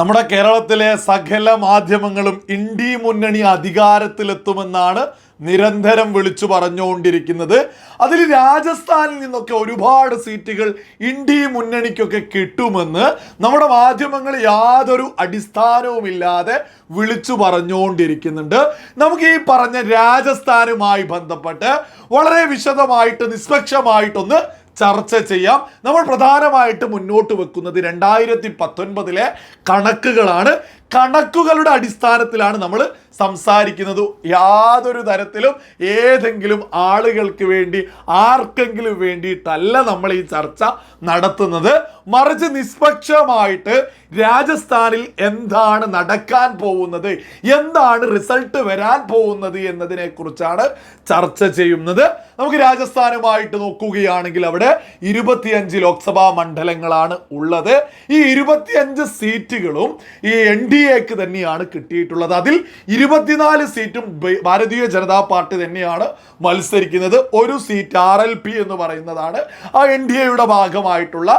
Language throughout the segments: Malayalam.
നമ്മുടെ കേരളത്തിലെ സകല മാധ്യമങ്ങളും ഇന്ത്യ മുന്നണി അധികാരത്തിലെത്തുമെന്നാണ് നിരന്തരം വിളിച്ചു പറഞ്ഞുകൊണ്ടിരിക്കുന്നത്. അതിൽ രാജസ്ഥാനിൽ നിന്നൊക്കെ ഒരുപാട് സീറ്റുകൾ ഇന്ത്യ മുന്നണിക്കൊക്കെ കിട്ടുമെന്ന് നമ്മുടെ മാധ്യമങ്ങൾ യാതൊരു അടിസ്ഥാനവുമില്ലാതെ വിളിച്ചു പറഞ്ഞുകൊണ്ടിരിക്കുന്നുണ്ട്. നമുക്ക് ഈ പറഞ്ഞ രാജസ്ഥാനുമായി ബന്ധപ്പെട്ട് വളരെ വിശദമായിട്ട് നിഷ്പക്ഷമായിട്ടൊന്ന് ചർച്ച ചെയ്യാം. നമ്മൾ പ്രധാനമായിട്ട് മുന്നോട്ട് വെക്കുന്നത് രണ്ടായിരത്തി പത്തൊൻപതിലെ കണക്കുകളാണ്. കണക്കുകളുടെ അടിസ്ഥാനത്തിലാണ് നമ്മൾ സംസാരിക്കുന്നത്. യാതൊരു തരത്തിലും ഏതെങ്കിലും ആളുകൾക്ക് വേണ്ടി ആർക്കെങ്കിലും വേണ്ടിയിട്ടല്ല നമ്മൾ ഈ ചർച്ച നടത്തുന്നത്. മറിച്ച് നിഷ്പക്ഷമായിട്ട് രാജസ്ഥാനിൽ എന്താണ് നടക്കാൻ പോകുന്നത്? എന്താണ് റിസൾട്ട് വരാൻ പോകുന്നത് എന്നതിനെക്കുറിച്ചാണ് ചർച്ച ചെയ്യുന്നത്. നമുക്ക് രാജസ്ഥാനുമായിട്ട് നോക്കുകയാണെങ്കിൽ അവിടെ ഇരുപത്തിയഞ്ച് ലോക്സഭാ മണ്ഡലങ്ങളാണ് ഉള്ളത്. ഈ ഇരുപത്തിയഞ്ച് സീറ്റുകളും ഈ എൻ ഡി എക്ക് തന്നെയാണ് കിട്ടിയിട്ടുള്ളത്. അതിൽ ഇരുപത്തിനാല് സീറ്റും ഭാരതീയ ജനതാ പാർട്ടി തന്നെയാണ് മത്സരിക്കുന്നത്. ഒരു സീറ്റ് ആർ എൽ പി എന്ന് പറയുന്നതാണ് ആ എൻ ഡി എയുടെ ഭാഗമായിട്ടുള്ള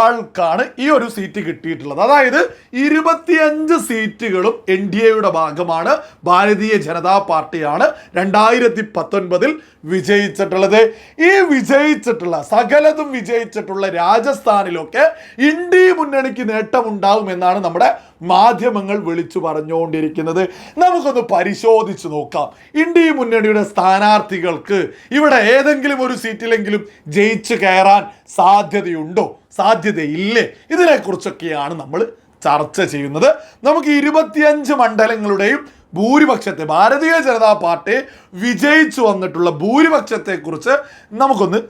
ആൾക്കാണ് ഈ ഒരു സീറ്റ് കിട്ടിയിട്ടുള്ളത്. അതായത് ഇരുപത്തിയഞ്ച് സീറ്റുകളും എൻ ഡി എയുടെ ഭാഗമാണ് ഭാരതീയ ജനതാ പാർട്ടിയാണ് രണ്ടായിരത്തി പത്തൊൻപതിൽ വിജയിച്ചിട്ടുള്ളത്. ഈ വിജയിച്ചിട്ടുള്ള സകലതും വിജയിച്ചിട്ടുള്ള രാജസ്ഥാനിലൊക്കെ ഇന്ത്യ മുന്നണിക്ക് നേട്ടമുണ്ടാവും എന്നാണ് നമ്മുടെ മാധ്യമങ്ങൾ വിളിച്ചു പറഞ്ഞുകൊണ്ടിരിക്കുന്നത്. നമുക്കൊന്ന് പരിശോധിച്ചു നോക്കാം. ഇന്ത്യ മുന്നണിയുടെ സ്ഥാനാർത്ഥികൾക്ക് ഇവിടെ ഏതെങ്കിലും ഒരു സീറ്റിലെങ്കിലും ജയിച്ചു കയറാൻ സാധ്യതയുണ്ടോ? സാധ്യതയില്ലേ? ഇതിനെക്കുറിച്ചൊക്കെയാണ് നമ്മൾ ചർച്ച ചെയ്യുന്നത്. നമുക്ക് ഇരുപത്തിയഞ്ച് മണ്ഡലങ്ങളുടെയും ഭൂരിപക്ഷത്തെ ഭാരതീയ ജനതാ പാർട്ടി വിജയിച്ചു വന്നിട്ടുള്ള ഭൂരിപക്ഷത്തെക്കുറിച്ച് നമുക്കൊന്ന്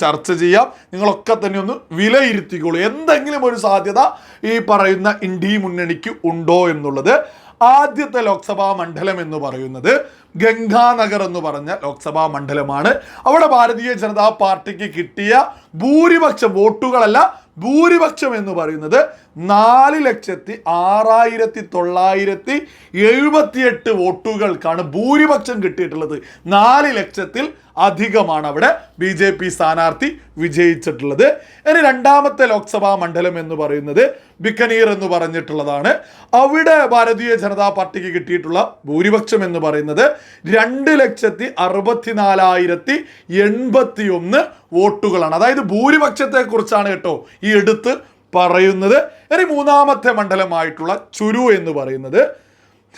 ചർച്ച ചെയ്യാം. നിങ്ങളൊക്കെ തന്നെ ഒന്ന് വിലയിരുത്തിക്കോളൂ. എന്തെങ്കിലും ഒരു സാധ്യത ഈ പറയുന്ന ഇന്ത്യ മുന്നണിക്ക് ഉണ്ടോ എന്നുള്ളത്. ആദ്യത്തെ ലോക്സഭാ മണ്ഡലം എന്ന് പറയുന്നത് ഗംഗാനഗർ എന്ന് പറഞ്ഞ ലോക്സഭാ മണ്ഡലമാണ്. അവിടെ ഭാരതീയ ജനതാ പാർട്ടിക്ക് കിട്ടിയ ഭൂരിപക്ഷം വോട്ടുകളല്ല ഭൂരിപക്ഷം എന്ന് പറയുന്നത് നാല് ലക്ഷത്തി ആറായിരത്തി തൊള്ളായിരത്തി എഴുപത്തിയെട്ട് വോട്ടുകൾക്കാണ് ഭൂരിപക്ഷം കിട്ടിയിട്ടുള്ളത്. നാല് ലക്ഷത്തിൽ അധികമാണ് അവിടെ ബി ജെ പി സ്ഥാനാർത്ഥി വിജയിച്ചിട്ടുള്ളത്. ഇനി രണ്ടാമത്തെ ലോക്സഭാ മണ്ഡലം എന്ന് പറയുന്നത് ബിക്കനീർ എന്ന് പറഞ്ഞിട്ടുള്ളതാണ്. അവിടെ ഭാരതീയ ജനതാ പാർട്ടിക്ക് കിട്ടിയിട്ടുള്ള ഭൂരിപക്ഷം എന്ന് പറയുന്നത് രണ്ട് ലക്ഷത്തി അറുപത്തിനാലായിരത്തി എൺപത്തി ഒന്ന് വോട്ടുകളാണ്. അതായത് ഭൂരിപക്ഷത്തെക്കുറിച്ചാണ് കേട്ടോ ഈ എടുത്ത് പറയുന്നത്. ഇനി മൂന്നാമത്തെ മണ്ഡലമായിട്ടുള്ള ചുരു എന്ന് പറയുന്നത്.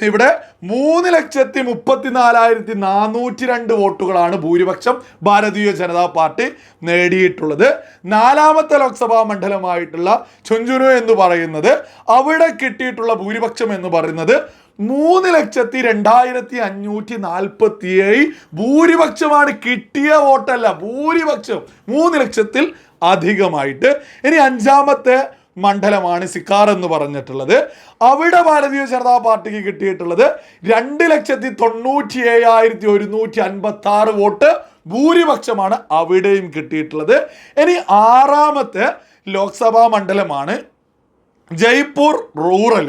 ഇവിടെ മൂന്ന് ലക്ഷത്തി മുപ്പത്തിനാലായിരത്തി നാനൂറ്റി രണ്ട് വോട്ടുകളാണ് ഭൂരിപക്ഷം ഭാരതീയ ജനതാ പാർട്ടി നേടിയിട്ടുള്ളത്. നാലാമത്തെ ലോക്സഭാ മണ്ഡലമായിട്ടുള്ള ചുഞ്ചുനു എന്ന് പറയുന്നത് അവിടെ കിട്ടിയിട്ടുള്ള ഭൂരിപക്ഷം എന്ന് പറയുന്നത് മൂന്ന് ലക്ഷത്തി രണ്ടായിരത്തി അഞ്ഞൂറ്റി നാൽപ്പത്തി ഏഴ് ഭൂരിപക്ഷമാണ് കിട്ടിയ വോട്ടല്ല ഭൂരിപക്ഷം. മൂന്ന് ലക്ഷത്തിൽ അധികമായിട്ട്. ഇനി അഞ്ചാമത്തെ മണ്ഡലമാണ് സിക്കാർ എന്ന് പറഞ്ഞിട്ടുള്ളത്. അവിടെ ഭാരതീയ ജനതാ പാർട്ടിക്ക് കിട്ടിയിട്ടുള്ളത് രണ്ട് ലക്ഷത്തി തൊണ്ണൂറ്റി ഏഴായിരത്തി ഒരുന്നൂറ്റി അൻപത്തി ആറ് വോട്ട് ഭൂരിപക്ഷമാണ് അവിടെയും കിട്ടിയിട്ടുള്ളത്. ഇനി ആറാമത്തെ ലോക്സഭാ മണ്ഡലമാണ് ജയ്പൂർ റൂറൽ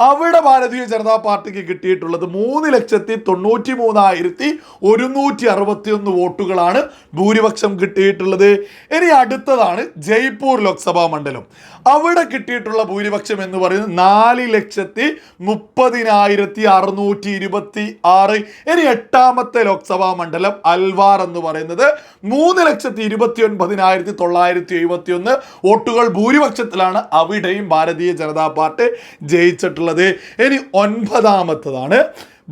അവിടെ ഭാരതീയ ജനതാ പാർട്ടിക്ക് കിട്ടിയിട്ടുള്ളത് മൂന്ന് ലക്ഷത്തി തൊണ്ണൂറ്റി മൂന്നായിരത്തി ഒരുന്നൂറ്റി അറുപത്തി ഒന്ന് വോട്ടുകളാണ് ഭൂരിപക്ഷം കിട്ടിയിട്ടുള്ളത്. ഇനി അടുത്തതാണ് ജയ്പൂർ ലോക്സഭാ മണ്ഡലം. അവിടെ കിട്ടിയിട്ടുള്ള ഭൂരിപക്ഷം എന്ന് പറയുന്നത് നാല് ലക്ഷത്തി മുപ്പതിനായിരത്തി അറുന്നൂറ്റി ഇരുപത്തി ആറ്. ഇനി എട്ടാമത്തെ ലോക്സഭാ മണ്ഡലം അൽവാർ എന്ന് പറയുന്നത് മൂന്ന് ലക്ഷത്തി ഇരുപത്തി ഒൻപതിനായിരത്തി തൊള്ളായിരത്തി എഴുപത്തി ഒന്ന് വോട്ടുകൾ ഭൂരിപക്ഷത്തിലാണ് അവിടെയും ഭാരതീയ ജനതാ പാർട്ടി ജയിച്ചിട്ടുള്ളത്. ഇനി ഒൻപതാമത്തതാണ്.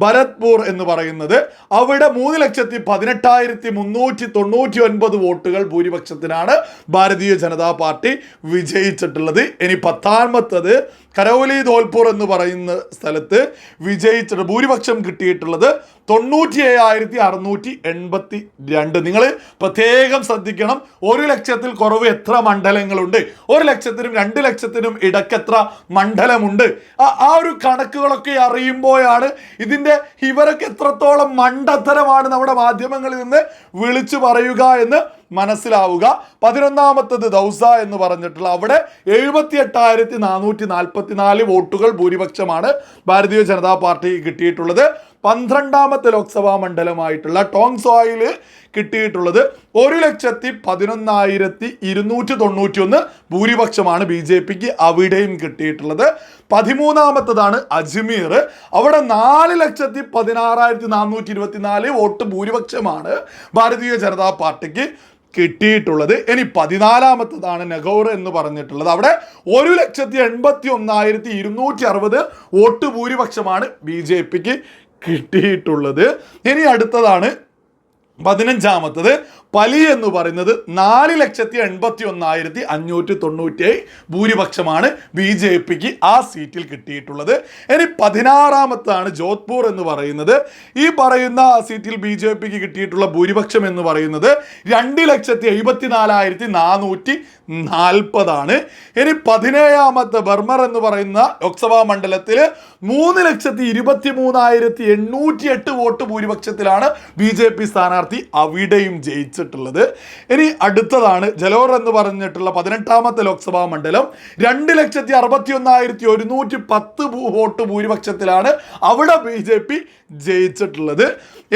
ഭരത്പൂർ എന്ന് പറയുന്നത്. അവിടെ മൂന്ന് ലക്ഷത്തി പതിനെട്ടായിരത്തി മുന്നൂറ്റി തൊണ്ണൂറ്റി ഒൻപത് വോട്ടുകൾ ഭൂരിപക്ഷത്തിനാണ് ഭാരതീയ ജനതാ പാർട്ടി വിജയിച്ചിട്ടുള്ളത്. ഇനി പത്താമത്തത് കരൗലി ധോൽപൂർ എന്ന് പറയുന്ന സ്ഥലത്ത് വിജയിച്ചിട്ട് ഭൂരിപക്ഷം കിട്ടിയിട്ടുള്ളത് തൊണ്ണൂറ്റി ഏഴായിരത്തി അറുന്നൂറ്റി എൺപത്തി രണ്ട് നിങ്ങൾ പ്രത്യേകം ശ്രദ്ധിക്കണം. ഒരു ലക്ഷത്തിൽ കുറവ് എത്ര മണ്ഡലങ്ങളുണ്ട്? ഒരു ലക്ഷത്തിനും രണ്ട് ലക്ഷത്തിനും ഇടയ്ക്ക് എത്ര മണ്ഡലമുണ്ട് ആ ഒരു കണക്കുകളൊക്കെ അറിയുമ്പോഴാണ് ഇതിന്റെ ഇവരൊക്കെ എത്രത്തോളം മണ്ടത്തരമാണ് നമ്മുടെ മാധ്യമങ്ങളിൽ നിന്ന് വിളിച്ചു പറയുക എന്ന് മനസ്സിലാവുക. പതിനൊന്നാമത്തത് ദൗസ എന്ന് പറഞ്ഞിട്ടുള്ള അവിടെ എഴുപത്തി എട്ടായിരത്തി നാനൂറ്റി നാൽപ്പത്തി നാല് വോട്ടുകൾ ഭൂരിപക്ഷമാണ് ഭാരതീയ ജനതാ പാർട്ടിക്ക് കിട്ടിയിട്ടുള്ളത്. പന്ത്രണ്ടാമത്തെ ലോക്സഭാ മണ്ഡലമായിട്ടുള്ള ടോങ്സോയിൽ കിട്ടിയിട്ടുള്ളത് ഒരു ലക്ഷത്തി പതിനൊന്നായിരത്തി ഇരുന്നൂറ്റി തൊണ്ണൂറ്റി ഒന്ന് ഭൂരിപക്ഷമാണ് ബി ജെ പിക്ക് അവിടെയും കിട്ടിയിട്ടുള്ളത്. പതിമൂന്നാമത്തതാണ് അജ്മീർ. അവിടെ നാല് ലക്ഷത്തി പതിനാറായിരത്തി നാനൂറ്റി ഇരുപത്തിനാല് വോട്ട് ഭൂരിപക്ഷമാണ് ഭാരതീയ ജനതാ പാർട്ടിക്ക്. കിട്ടിയിട്ടുള്ളത്. ഇനി പതിനാലാമത്തതാണ് നെഗോർ എന്ന് പറഞ്ഞിട്ടുള്ളത്. അവിടെ ഒരു ലക്ഷത്തി എൺപത്തി ഒന്നായിരത്തി ഇരുന്നൂറ്റി അറുപത് വോട്ട് ഭൂരിപക്ഷമാണ് ബി ജെ പിക്ക് കിട്ടിയിട്ടുള്ളത്. ഇനി അടുത്തതാണ് പതിനഞ്ചാമത്തത് പലി എന്ന് പറയുന്നത് നാല് ലക്ഷത്തി എൺപത്തി ഒന്നായിരത്തി അഞ്ഞൂറ്റി തൊണ്ണൂറ്റി ഭൂരിപക്ഷമാണ് ബി ജെ പിക്ക് ആ സീറ്റിൽ കിട്ടിയിട്ടുള്ളത്. ഇനി പതിനാറാമത്താണ് ജോധ്പൂർ എന്ന് പറയുന്നത്. ഈ പറയുന്ന സീറ്റിൽ ബി ജെ പിക്ക് കിട്ടിയിട്ടുള്ള ഭൂരിപക്ഷം എന്ന് പറയുന്നത് രണ്ട് ലക്ഷത്തി എഴുപത്തി നാലായിരത്തി നാനൂറ്റി നാൽപ്പതാണ്. ഇനി പതിനേഴാമത്തെ ബർമർ എന്ന് പറയുന്ന ലോക്സഭാ മണ്ഡലത്തിൽ മൂന്ന് ലക്ഷത്തി ഇരുപത്തി മൂന്നായിരത്തി എണ്ണൂറ്റി എട്ട് വോട്ട് ഭൂരിപക്ഷത്തിലാണ് ബി ജെ പി സ്ഥാനാർത്ഥി അവിടെയും ജയിച്ചിട്ടുള്ളത്. ഇനി അടുത്തതാണ് ജലോർ എന്ന് പറഞ്ഞിട്ടുള്ള പതിനെട്ടാമത്തെ ലോക്സഭാ മണ്ഡലം. രണ്ട് ലക്ഷത്തി അറുപത്തി ഒന്നായിരത്തി ഒരുന്നൂറ്റി പത്ത് വോട്ട് ഭൂരിപക്ഷത്തിലാണ് അവിടെ ബി ജെ പി ജയിച്ചിട്ടുള്ളത്.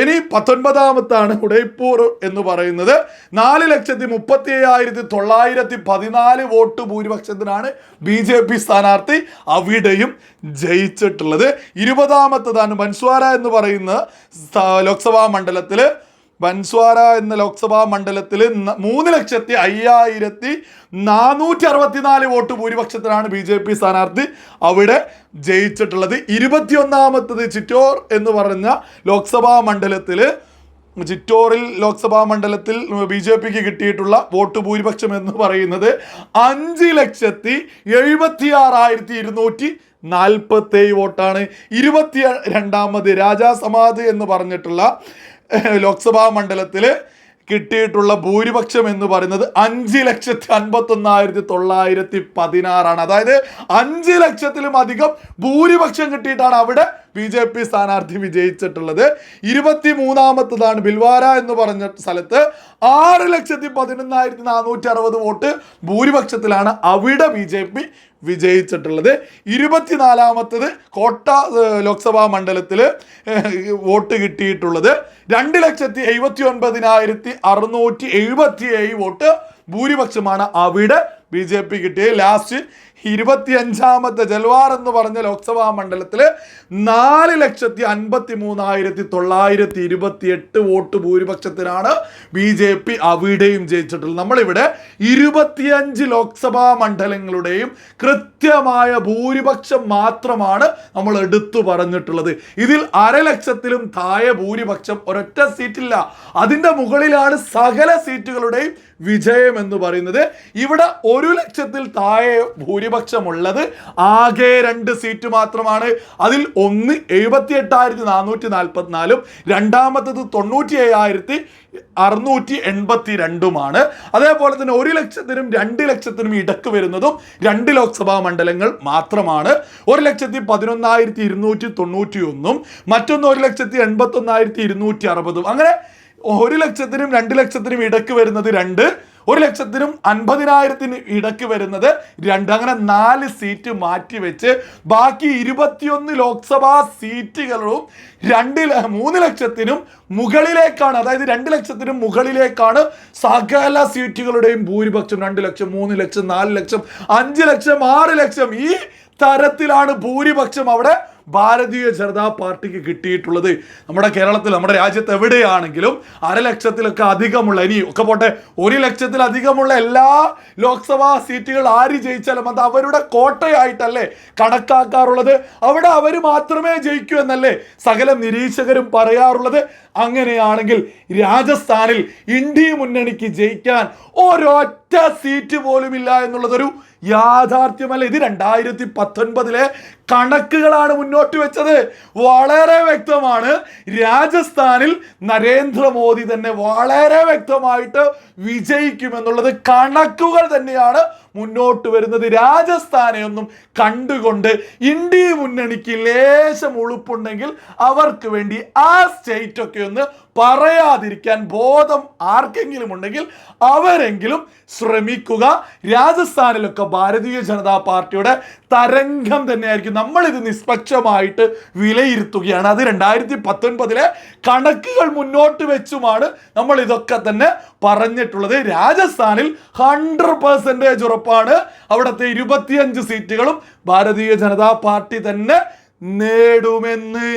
ഇനി പത്തൊൻപതാമത്താണ് ഉദയ്പൂർ എന്ന് പറയുന്നത്. നാല് ലക്ഷത്തി മുപ്പത്തി അയ്യായിരത്തി തൊള്ളായിരത്തി പതിനാല് വോട്ട് ഭൂരിപക്ഷത്തിനാണ് ബി ജെ പി സ്ഥാനാർത്ഥി അവിടെയും ജയിച്ചിട്ടുള്ളത്. ഇരുപതാമത്തതാണ് ബൻസ്വാര എന്ന് പറയുന്ന ലോക്സഭാ മണ്ഡലത്തിൽ ബൻസ്വാര എന്ന ലോക്സഭാ മണ്ഡലത്തിൽ മൂന്ന് ലക്ഷത്തി അയ്യായിരത്തി നാനൂറ്റി അറുപത്തിനാല് വോട്ട് ഭൂരിപക്ഷത്തിനാണ് ബി ജെ പി സ്ഥാനാർത്ഥി അവിടെ ജയിച്ചിട്ടുള്ളത്. ഇരുപത്തിയൊന്നാമത്തത് ചിറ്റോർ എന്ന് പറഞ്ഞ ലോക്സഭാ മണ്ഡലത്തിൽ ചിറ്റോറിൽ ലോക്സഭാ മണ്ഡലത്തിൽ ബി ജെ പിക്ക് കിട്ടിയിട്ടുള്ള വോട്ട് ഭൂരിപക്ഷം എന്ന് പറയുന്നത് അഞ്ച് ലക്ഷത്തി എഴുപത്തി ആറായിരത്തി ഇരുന്നൂറ്റി നാൽപ്പത്തേഴ് വോട്ടാണ്. ഇരുപത്തി രണ്ടാമത് രാജാസമാധ് എന്ന് പറഞ്ഞിട്ടുള്ള ലോക്സഭാ മണ്ഡലത്തിൽ കിട്ടിയിട്ടുള്ള ഭൂരിപക്ഷം എന്ന് പറയുന്നത് അഞ്ച് ലക്ഷത്തി അൻപത്തി ഒന്നായിരത്തി തൊള്ളായിരത്തി പതിനാറാണ്. അതായത് അഞ്ച് ലക്ഷത്തിലും അധികം ഭൂരിപക്ഷം കിട്ടിയിട്ടാണ് അവിടെ ബി ജെ പി സ്ഥാനാർത്ഥി വിജയിച്ചിട്ടുള്ളത് ഇരുപത്തി മൂന്നാമത്തതാണ് ബിൽവാര എന്ന് പറഞ്ഞ സ്ഥലത്ത് ആറ് ലക്ഷത്തി പതിനൊന്നായിരത്തി നാനൂറ്റി അറുപത് വോട്ട് ഭൂരിപക്ഷത്തിലാണ് അവിടെ ബി ജെ പി വിജയിച്ചിട്ടുള്ളത്. ഇരുപത്തിനാലാമത്തത് കോട്ട ലോക്സഭാ മണ്ഡലത്തിൽ വോട്ട് കിട്ടിയിട്ടുള്ളത്. രണ്ട് ലക്ഷത്തി എഴുപത്തി ഒൻപതിനായിരത്തി അറുന്നൂറ്റി എഴുപത്തി ഏഴ് വോട്ട് ഭൂരിപക്ഷമാണ് അവിടെ ബി ജെ പി കിട്ടി ലാസ്റ്റ് ഇരുപത്തി അഞ്ചാമത്തെ ജൽവാർ എന്ന് പറഞ്ഞ ലോക്സഭാ മണ്ഡലത്തിൽ നാല് ലക്ഷത്തി അൻപത്തി മൂന്നായിരത്തി തൊള്ളായിരത്തി ഇരുപത്തി എട്ട് വോട്ട് ഭൂരിപക്ഷത്തിനാണ് ബി ജെ പി അവിടെയും ജയിച്ചിട്ടുള്ളത്. നമ്മളിവിടെ ഇരുപത്തിയഞ്ച് ലോക്സഭാ മണ്ഡലങ്ങളുടെയും കൃത്യമായ ഭൂരിപക്ഷം മാത്രമാണ് നമ്മൾ എടുത്തു പറഞ്ഞിട്ടുള്ളത്. ഇതിൽ അരലക്ഷത്തിലും താഴെ ഭൂരിപക്ഷം ഒരൊറ്റ സീറ്റില്ല. അതിന്റെ മുകളിലാണ് സകല സീറ്റുകളുടെയും വിജയം എന്ന് പറയുന്നത് ഇവിടെ ഒരു ലക്ഷത്തിൽ താഴെ ഭൂരിപക്ഷമുള്ളത് ആകെ രണ്ട് സീറ്റ് മാത്രമാണ്. അതിൽ ഒന്ന് എഴുപത്തി എട്ടായിരത്തി നാനൂറ്റി നാൽപ്പത്തിനാലും രണ്ടാമത്തത് തൊണ്ണൂറ്റി ഏഴായിരത്തി അറുന്നൂറ്റി എൺപത്തി രണ്ടുമാണ് അതേപോലെ തന്നെ ഒരു ലക്ഷത്തിനും രണ്ട് ലക്ഷത്തിനും ഇടയ്ക്ക് വരുന്നതും രണ്ട് ലോക്സഭാ മണ്ഡലങ്ങൾ മാത്രമാണ്. ഒരു ലക്ഷത്തി പതിനൊന്നായിരത്തി ഇരുന്നൂറ്റി തൊണ്ണൂറ്റി ഒന്നും മറ്റൊന്ന് ഒരു ലക്ഷത്തി എൺപത്തി ഒന്നായിരത്തി ഇരുന്നൂറ്റി അറുപതും അങ്ങനെ ഒരു ലക്ഷത്തിനും രണ്ട് ലക്ഷത്തിനും ഇടയ്ക്ക് വരുന്നത് രണ്ട് ഒരു ലക്ഷത്തിനും അൻപതിനായിരത്തിന് ഇടയ്ക്ക് വരുന്നത് രണ്ട്. അങ്ങനെ നാല് സീറ്റ് മാറ്റി വെച്ച് ബാക്കി ഇരുപത്തിയൊന്ന് ലോക്സഭാ സീറ്റുകളും രണ്ട് മൂന്ന് ലക്ഷത്തിനും മുകളിലേക്കാണ്. അതായത് രണ്ട് ലക്ഷത്തിനും മുകളിലേക്കാണ് സകല സീറ്റുകളുടെയും ഭൂരിപക്ഷം. രണ്ട് ലക്ഷം മൂന്ന് ലക്ഷം നാല് ലക്ഷം അഞ്ച് ലക്ഷം ആറ് ലക്ഷം ഈ തരത്തിലാണ് ഭൂരിപക്ഷം അവിടെ ഭാരതീയ ജനതാ പാർട്ടിക്ക് കിട്ടിയിട്ടുള്ളത് നമ്മുടെ കേരളത്തിൽ നമ്മുടെ രാജ്യത്ത് എവിടെയാണെങ്കിലും അരലക്ഷത്തിലൊക്കെ അധികമുള്ള ഇനി ഒക്കെ പോട്ടെ ഒരു ലക്ഷത്തിലധികമുള്ള എല്ലാ ലോക്സഭാ സീറ്റുകൾ ആര് ജയിച്ചാലും അത് അവരുടെ കോട്ടയായിട്ടല്ലേ കണക്കാക്കാറുള്ളത്. അവിടെ അവർ മാത്രമേ ജയിക്കൂ എന്നല്ലേ സകല നിരീക്ഷകരും പറയാറുള്ളത്. അങ്ങനെയാണെങ്കിൽ രാജസ്ഥാനിൽ ഇന്ത്യ മുന്നണിക്ക് ജയിക്കാൻ ഒരൊറ്റ സീറ്റ് പോലും ഇല്ല എന്നുള്ളതൊരു യാഥാർത്ഥ്യമല്ല. ഇത് രണ്ടായിരത്തി പത്തൊൻപതിലെ കണക്കുകളാണ് മുന്നോട്ട് വെച്ചത്. വളരെ വ്യക്തമാണ്. രാജസ്ഥാനിൽ നരേന്ദ്രമോദി തന്നെ വളരെ വ്യക്തമായിട്ട് വിജയിക്കുമെന്നുള്ളത് കണക്കുകൾ തന്നെയാണ് മുന്നോട്ട് വരുന്നത്. രാജസ്ഥാനെ ഒന്നും കണ്ടുകൊണ്ട് ഇന്ത്യ മുന്നണിക്ക് ലേശം ഉളുപ്പുണ്ടെങ്കിൽ അവർക്ക് വേണ്ടി ആ സ്റ്റേറ്റ് ഒക്കെ ഒന്ന് പറയാതിരിക്കാൻ ബോധം ആർക്കെങ്കിലും ഉണ്ടെങ്കിൽ അവരെങ്കിലും ശ്രമിക്കുക. രാജസ്ഥാനിലൊക്കെ ഭാരതീയ ജനതാ പാർട്ടിയുടെ തരംഗം തന്നെയായിരിക്കും. നമ്മൾ ഇത് നിഷ്പക്ഷമായിട്ട് വിലയിരുത്തുകയാണ്. അത് രണ്ടായിരത്തി പത്തൊൻപതിലെ കണക്കുകൾ മുന്നോട്ട് വെച്ചുമാണ് നമ്മൾ ഇതൊക്കെ തന്നെ പറഞ്ഞിട്ടുള്ളത്. രാജസ്ഥാനിൽ ഹൺഡ്രഡ് പെർസെന്റേജ് ഉറപ്പാണ്. അവിടുത്തെ ഇരുപത്തിയഞ്ച് സീറ്റുകളും ഭാരതീയ ജനതാ പാർട്ടി തന്നെ നേടുമെന്ന്.